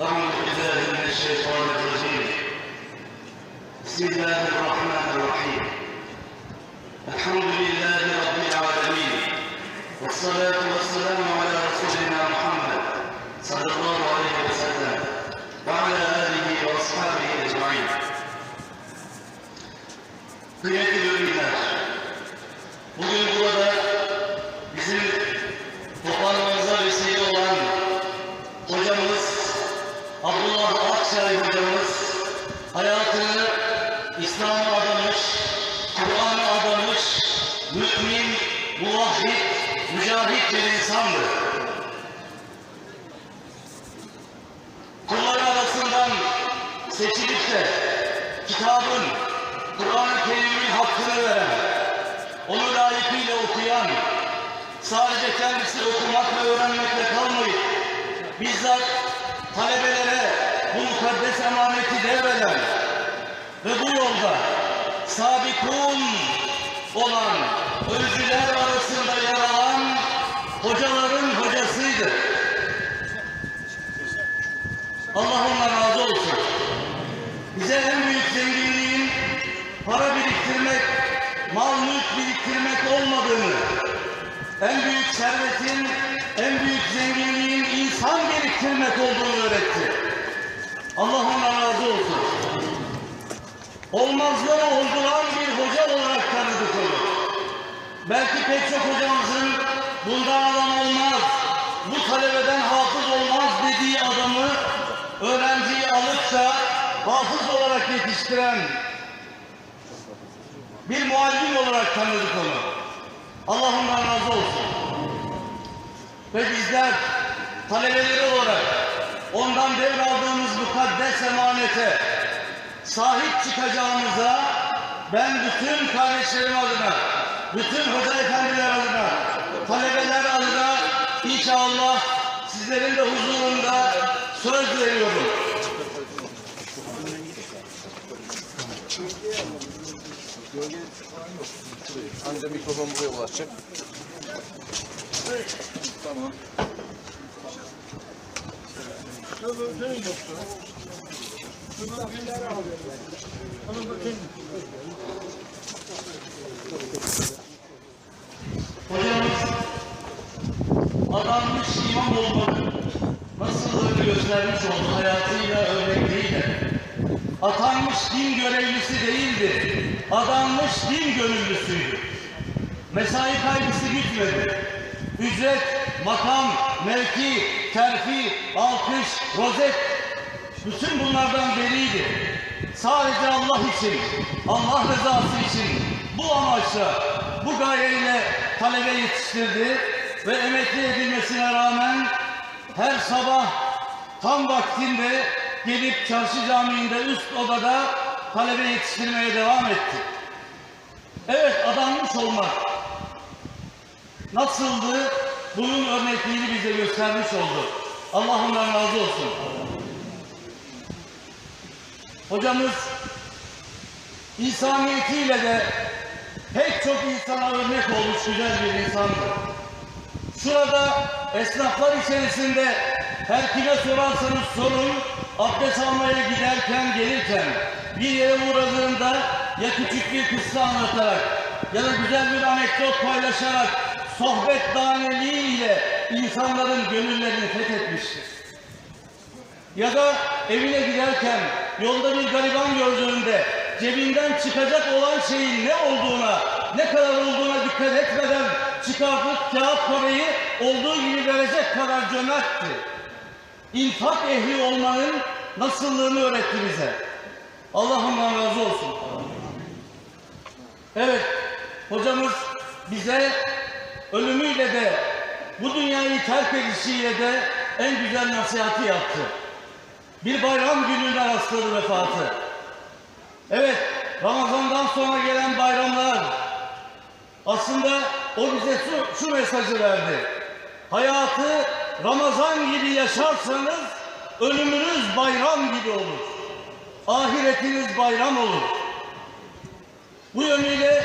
أعوذ بالله من الشيطان الرجيم بسم الله الرحمن الرحيم. الحمد لله رب العالمين. والصلاة والسلام على رسولنا محمد صلى الله عليه وسلم. وعلى آله وأصحابه أجمعين. Mücahit bir insandı. Kulları arasından seçilip de kitabın, Kur'an-ı Kerim'in hakkını veren, onu layıkıyla okuyan, sadece kendisi okumak ve öğrenmekle kalmayıp, bizzat talebelere bu mukaddes emaneti devreden ve bu yolda sabikun olan öncüler arasında yer alan hocaların hocasıydı. Allah ondan razı olsun. Bize en büyük zenginliğin para biriktirmek, mal mülk biriktirmek olmadığını, en büyük servetin, en büyük zenginliğin insan biriktirmek olduğunu öğretti. Allah ondan razı olsun. Olmazları olduran bir hoca olarak tanıdık onu. Belki pek çok hocamızın bundan adam olmaz, bu talebeden hafız olmaz dediği adamı öğrenciyi alıp hafız olarak yetiştiren bir muallim olarak tanıdık onu. Allah ondan razı olsun. Ve bizler talebeleri olarak ondan devraldığımız mukaddes emanete sahip çıkacağımıza ben bütün kardeşlerim adına, bütün hoca efendiler adına, talebeler adına inşallah sizlerin de huzurunda söz veriyorum. Anca mikrofon buraya ulaşacak. Tamam. Hocamız imam olmanın nasıldığını göstermiş oldu hayatıyla, örnekleriyle. Atanmış din görevlisi değildi, adanmış din gönüllüsüydü. Mesai kaygısı gütmedi. Ücret, makam, mevki, terfi, alkış, rozet bütün bunlardan beriydi. Sadece Allah için, Allah rızası için bu amaçla, bu gayeyle talebe yetiştirdi ve emekli edilmesine rağmen her sabah tam vaktinde gelip çarşı camiinde üst odada talebe yetiştirmeye devam etti. Evet adanmış olmak nasıldı bunun örnekliğini bize göstermiş oldu. Allah ondan razı olsun. Hocamız insaniyetiyle de pek çok insana örnek olmuş güzel bir insandı. Şurada esnaflar içerisinde her kime sorarsanız sorun, abdest almaya giderken gelirken bir yere uğradığında ya küçük bir kıssa anlatarak ya da güzel bir anekdot paylaşarak sohbet daneliğiyle insanların gönüllerini fethetmiştir. Ya da evine giderken yolda bir gariban gördüğünde cebinden çıkacak olan şeyin ne olduğuna, ne kadar olduğuna dikkat etmeden çıkartıp kağıt parayı olduğu gibi verecek kadar cömertti. İnfak ehli olmanın nasıllığını öğretti bize. Allah ondan razı olsun. Evet, hocamız bize ölümüyle de bu dünyayı terk edişiyle de en güzel nasihati yaptı. Bir bayram gününe rastladı vefatı. Evet, Ramazan'dan sonra gelen bayramlar aslında o bize şu, şu mesajı verdi. Hayatı Ramazan gibi yaşarsanız ölümünüz bayram gibi olur. Ahiretiniz bayram olur. Bu yönüyle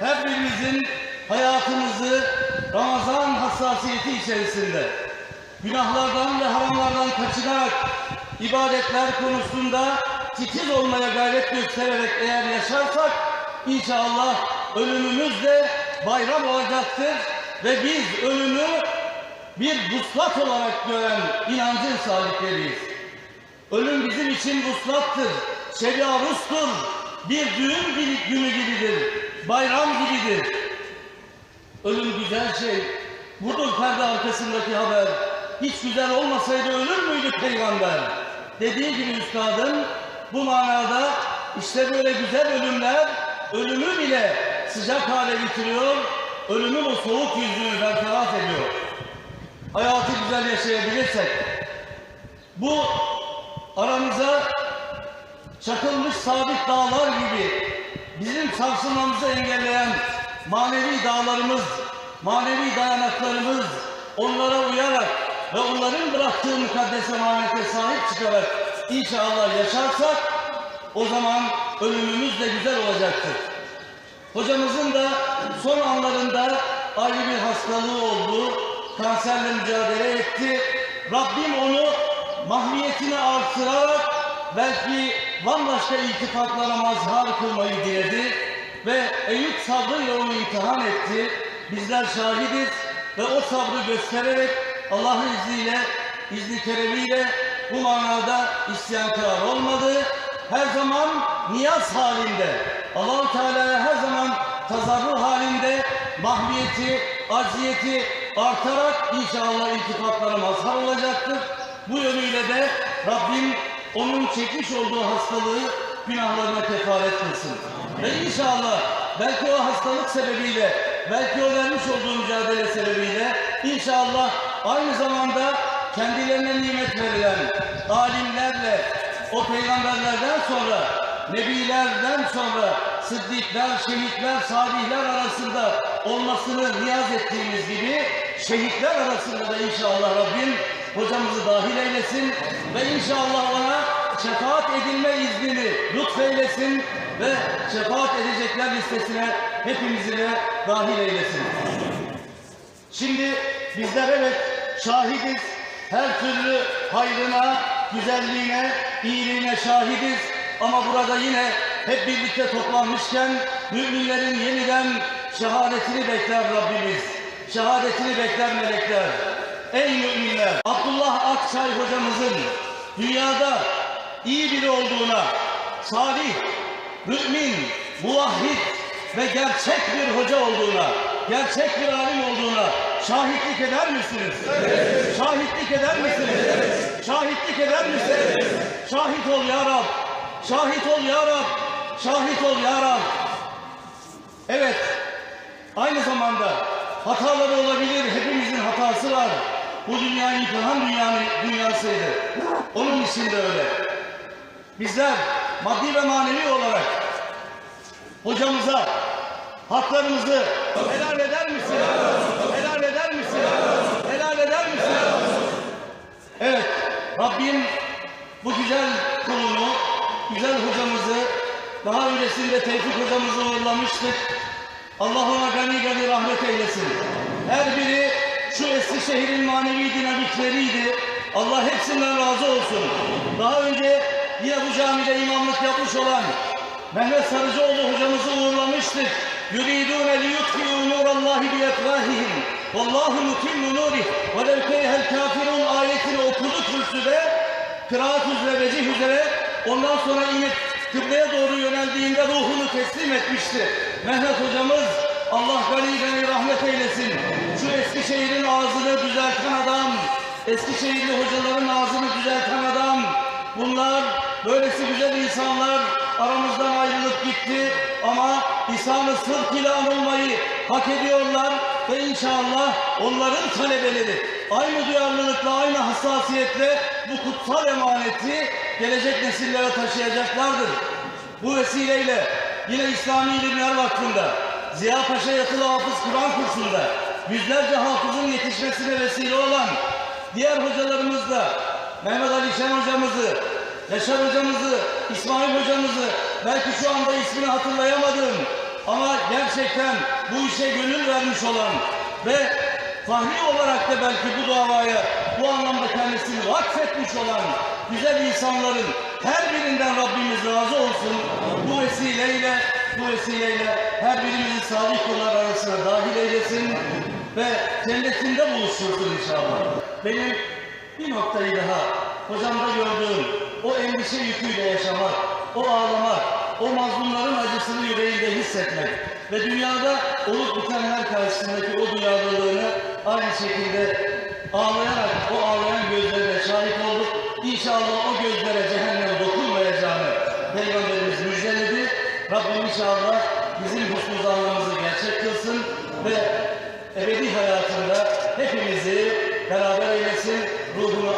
her birimizin hayatımızı Ramazan hassasiyeti içerisinde günahlardan ve haramlardan kaçınarak ibadetler konusunda titiz olmaya gayret göstererek eğer yaşarsak inşallah ölümümüz de bayram olacaktır ve biz ölümü bir vuslat olarak gören inancın sahipleriyiz. Ölüm bizim için vuslattır, şebi arustur, bir düğün günü gibidir, bayram gibidir. Ölüm güzel şey. Budur perde arkasındaki haber. Hiç güzel olmasaydı ölür müydü peygamber? Dediği gibi üstadın bu manada işte böyle güzel ölümler ölümü bile sıcak hale getiriyor. Ölümün o soğuk yüzünü bertaraf ediyor. Hayatı güzel yaşayabilirsek bu aramıza çakılmış sabit dağlar gibi bizim sarsılmamızı engelleyen manevi dağlarımız, manevi dayanaklarımız onlara uyarak ve onların bıraktığı mukaddes emanete sahip çıkarak inşallah yaşarsak o zaman ölümümüz de güzel olacaktır. Hocamızın da son anlarında ayrı bir hastalığı oldu. Kanserle mücadele etti. Rabbim onu mahviyetini artırarak belki bambaşka iltifatlara mazhar kılmayı diledi ve Eyüp sabrıyla onu imtihan etti. Bizler şahidiz ve o sabrı göstererek Allah'ın izniyle, izni keremiyle bu manada isyankar olmadı. Her zaman niyaz halinde, allah Teala'ya her zaman tazarru halinde mahviyeti, acziyeti artarak inşallah iltifatlara mazhar olacaktır. Bu yönüyle de Rabbim onun çekmiş olduğu hastalığı günahlarına kefaret kılsın. Ve inşallah belki o hastalık sebebiyle, belki o vermiş olduğu mücadele sebebiyle inşallah aynı zamanda kendilerine nimet verilen alimlerle o peygamberlerden sonra, nebilerden sonra sıddıklar, şehitler, salihler arasında olmasını niyaz ettiğimiz gibi şehitler arasında da inşallah Rabbim hocamızı dahil eylesin ve inşallah ona şefaat edilme iznini lütfeylesin ve şefaat edecekler listesine hepimizi de dahil eylesin. Şimdi bizler evet şahidiz. Her türlü hayrına, güzelliğine, iyiliğine şahidiz. Ama burada yine hep birlikte toplanmışken müminlerin yeniden şehadetini bekler Rabbimiz. Şehadetini bekler melekler. Ey müminler! Abdullah Akçay hocamızın dünyada iyi biri olduğuna, salih, mümin, muvahhid ve gerçek bir hoca olduğuna, gerçek bir alim olduğuna şahitlik eder misiniz? Şahitlik eder misiniz? Şahitlik eder misiniz? Şahit ol ya Rab. Şahit ol ya Rab. Şahit ol ya Rab. Evet, aynı zamanda hataları olabilir. Hepimizin hatası var. Bu dünya imtihan dünyanın dünyasıydı. Onun için de öyle. Bizler maddi ve manevi olarak hocamıza haklarımızı helal eder misin? Helal eder misin? Helal eder misin? Evet, Rabbim bu güzel kulunu, güzel hocamızı daha öncesinde Tevfik hocamızı uğurlamıştık. Allah ona gani gani rahmet eylesin. Her biri şu Eskişehir'in manevi dinamikleriydi. Allah hepsinden razı olsun. Daha önce yine bu camide imamlık yapmış olan Mehmet Sarıcıoğlu hocamızı uğurlamıştık. يُرِيدُونَ لِيُطْفِئُوا نُورَ اللّٰهِ بِيَفْرَاهِهِمْ وَاللّٰهُ مُتِمُّ نُورِهِ وَلَوْ كَرِهَ الْكَافِرُونَ ayetini okuduk kürsüde. Kıraat üzere, vecih üzere. Ondan sonra inip kıbleye doğru yöneldiğinde ruhunu teslim etmişti. Mehmet hocamız Allah gani rahmet eylesin. Şu Eskişehir'in ağzını düzelten adam, Eskişehirli hocaların ağzını düzelten adam. Bunlar böylesi güzel insanlar aramızdan ayrılıp gitti ama lisan-ı sırk ile anılmayı hak ediyorlar ve inşallah onların talebeleri aynı duyarlılıkla, aynı hassasiyetle bu kutsal emaneti gelecek nesillere taşıyacaklardır. Bu vesileyle yine İslami İlimler Vakfı'nda Ziya Paşa Yatılı Hafız Kur'an kursunda yüzlerce hafızın yetişmesine vesile olan diğer hocalarımız da Mehmet Ali Şen hocamızı, Yaşar hocamızı, İsmail hocamızı belki şu anda ismini hatırlayamadım ama gerçekten bu işe gönül vermiş olan ve fahri olarak da belki bu davaya bu anlamda kendisini vakfetmiş olan güzel insanların her birinden Rabbimiz razı olsun. Bu vesileyle bu vesileyle her birimizi salih kullar arasına dahil eylesin ve cennetinde buluştursun inşallah. Benim bir noktayı daha hocamda gördüğüm o endişe yüküyle yaşamak, o ağlamak, o mazlumların acısını yüreğinde hissetmek ve dünyada olup bitenler karşısındaki o duyarlılığını aynı şekilde ağlayarak o ağlayan gözlerine şahit olduk. İnşallah o gözlere cehennem dokunmayacağını Peygamberimiz müjdeledi. Rabbim inşallah bizim husnü zannımızı gerçek kılsın ve ebedi hayatında hepimizi beraber eylesin, ruhunu